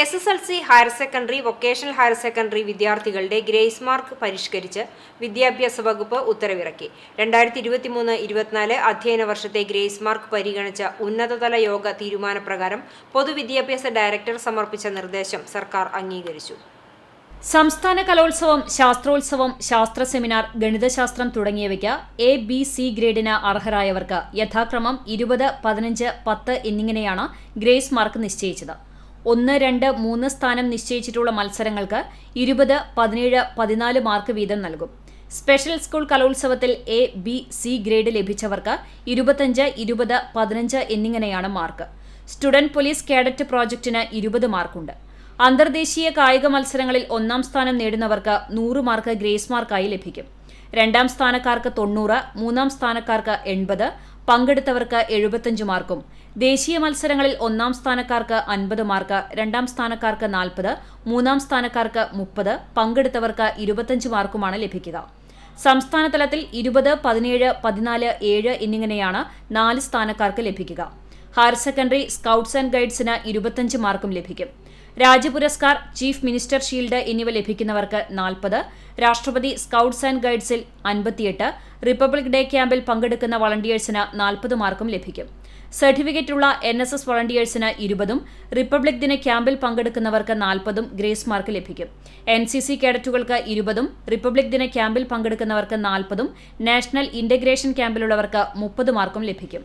S S L C higher secondary vocational higher secondary വിദ്യാർത്ഥികളുടെ grace mark പരിഷ്കരിച്ച് വിദ്യാഭ്യാസ വകുപ്പ് ഉത്തരവിറക്കി. രണ്ടായിരത്തി ഇരുപത്തി മൂന്ന് ഇരുപത്തിനാല് അധ്യയന വർഷത്തെ ഗ്രേസ് മാർക്ക് പരിഗണിച്ച ഉന്നതതല യോഗ തീരുമാനപ്രകാരം പൊതുവിദ്യാഭ്യാസ ഡയറക്ടർ സമർപ്പിച്ച നിർദ്ദേശം സർക്കാർ അംഗീകരിച്ചു. സംസ്ഥാന കലോത്സവം ശാസ്ത്രോത്സവം ശാസ്ത്ര സെമിനാർ ഗണിതശാസ്ത്രം തുടങ്ങിയവയ്ക്ക് എ ബി സി ഗ്രേഡിന് അർഹരായവർക്ക് യഥാക്രമം ഇരുപത് പതിനഞ്ച് പത്ത് എന്നിങ്ങനെയാണ് ഗ്രേസ് മാർക്ക് നിശ്ചയിച്ചത്. ഒന്ന് രണ്ട് മൂന്ന് സ്ഥാനം നിശ്ചയിച്ചിട്ടുള്ള മത്സരങ്ങൾക്ക് ഇരുപത് പതിനേഴ് പതിനാല് മാർക്ക് വീതം നൽകും. സ്പെഷ്യൽ സ്കൂൾ കലോത്സവത്തിൽ എ ബി സി ഗ്രേഡ് ലഭിച്ചവർക്ക് ഇരുപത്തഞ്ച് ഇരുപത് പതിനഞ്ച് എന്നിങ്ങനെയാണ് മാർക്ക്. സ്റ്റുഡന്റ് പോലീസ് കേഡറ്റ് പ്രോജക്റ്റിന് ഇരുപത് മാർക്കുണ്ട്. അന്തർദേശീയ കായിക മത്സരങ്ങളിൽ ഒന്നാം സ്ഥാനം നേടുന്നവർക്ക് നൂറ് മാർക്ക് ഗ്രേസ് മാർക്കായി ലഭിക്കും. രണ്ടാം സ്ഥാനക്കാർക്ക് തൊണ്ണൂറ് മൂന്നാം സ്ഥാനക്കാർക്ക് എൺപത് പങ്കെടുത്തവർക്ക് എഴുപത്തഞ്ച് മാർക്കും. ദേശീയ മത്സരങ്ങളിൽ ഒന്നാം സ്ഥാനക്കാർക്ക് അൻപത് മാർക്ക് രണ്ടാം സ്ഥാനക്കാർക്ക് നാൽപ്പത് മൂന്നാം സ്ഥാനക്കാർക്ക് മുപ്പത് പങ്കെടുത്തവർക്ക് ഇരുപത്തഞ്ച് മാർക്കുമാണ് ലഭിക്കുക. സംസ്ഥാന തലത്തിൽ ഇരുപത് പതിനേഴ് പതിനാല് ഏഴ് എന്നിങ്ങനെയാണ് നാല് സ്ഥാനക്കാർക്ക് ലഭിക്കുക. ഹയർ സെക്കൻഡറി സ്കൗട്ട്സ് ആൻഡ് ഗൈഡ്സിന് ഇരുപത്തഞ്ച് മാർക്കും ലഭിക്കും. രാജ്യപുരസ്കാർ ചീഫ് മിനിസ്റ്റർ ഷീൽഡ് എന്നിവ ലഭിക്കുന്നവർക്ക് നാൽപ്പത് രാഷ്ട്രപതി സ്കൌട്ട്സ് ആൻഡ് ഗൈഡ്സിൽ അൻപത്തിയെട്ട് റിപ്പബ്ലിക് ഡേ ക്യാമ്പിൽ പങ്കെടുക്കുന്ന വളണ്ടിയേഴ്സിന് നാൽപ്പത് മാർക്കും ലഭിക്കും. സർട്ടിഫിക്കറ്റുള്ള എൻ എസ് എസ് വളണ്ടിയേഴ്സിന് ഇരുപതും റിപ്പബ്ലിക് ദിന ക്യാമ്പിൽ പങ്കെടുക്കുന്നവർക്ക് നാൽപ്പതും ഗ്രേസ് മാർക്ക് ലഭിക്കും. എൻ സി സി കേഡറ്റുകൾക്ക് ഇരുപതും റിപ്പബ്ലിക് ദിന ക്യാമ്പിൽ പങ്കെടുക്കുന്നവർക്ക് നാൽപ്പതും നാഷണൽ ഇന്റഗ്രേഷൻ ക്യാമ്പിലുള്ളവർക്ക് മുപ്പത് മാർക്കും ലഭിക്കും.